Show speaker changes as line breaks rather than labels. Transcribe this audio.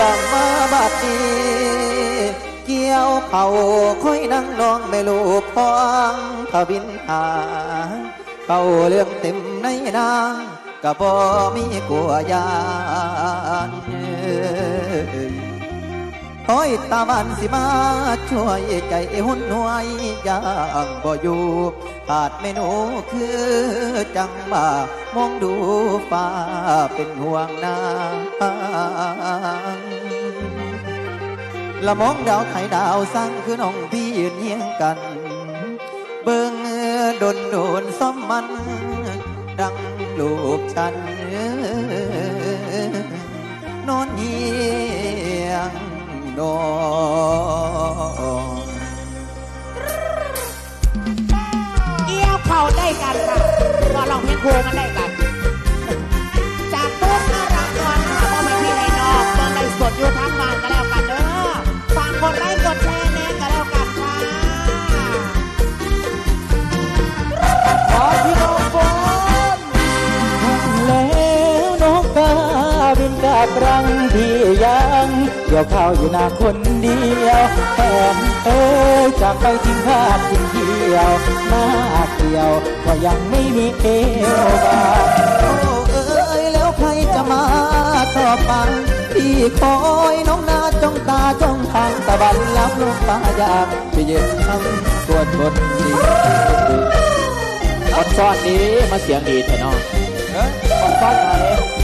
ลำมาบัดนี้เกี่ยวเขาค่อยนั่งนองไม่ลูกพองทบินหาเขาเรื่องเต็มในนางกะบ่มีกลัวยาน เอ้ยคอยตามอันสิมาช่วยใจหุ่นหน่วยอย่างบ่อยู่ขาดเมนูคือจังมามองดูฟ้าเป็นห่วงนางละมองดาวไข่ดาวสร้างคือน้องพี่ยืนเฮียงกัน เบิ่งโดนโดนซ้อมมัน ดังลูกฉันนอนเฮีย นอ
เกี่ยวเข่าได้กันค่ะก็ลองเพลงคกันได้กัน จากตุ้มน่ารักนอนค่ะพ่อแม่พี่ในนอกเมืองในสดอยู่ทั้งวันก็แล้วกันเด้อฝากกดไลค์กดแช
บินกาบรังพี่ยังเกี่ยวข้าวอยู่นาคนเดียวแทนเอ้ยจากไปทิ้งภาพทิ้งเที่ยวมาเกี่ยวก็ยังไม่มีเอวบางโอ้เอ้ยแล้วใครจะมาต่อไปพี่คอยน้องนาจ้องตาจ้องทางตะวันรับลมฟ้าอยากจะยืนทำตัวทนดี
ออนซ่อนนี้มาเสียงดีเถอะเนาะ
เอ้ย
ออนซ่อนไหน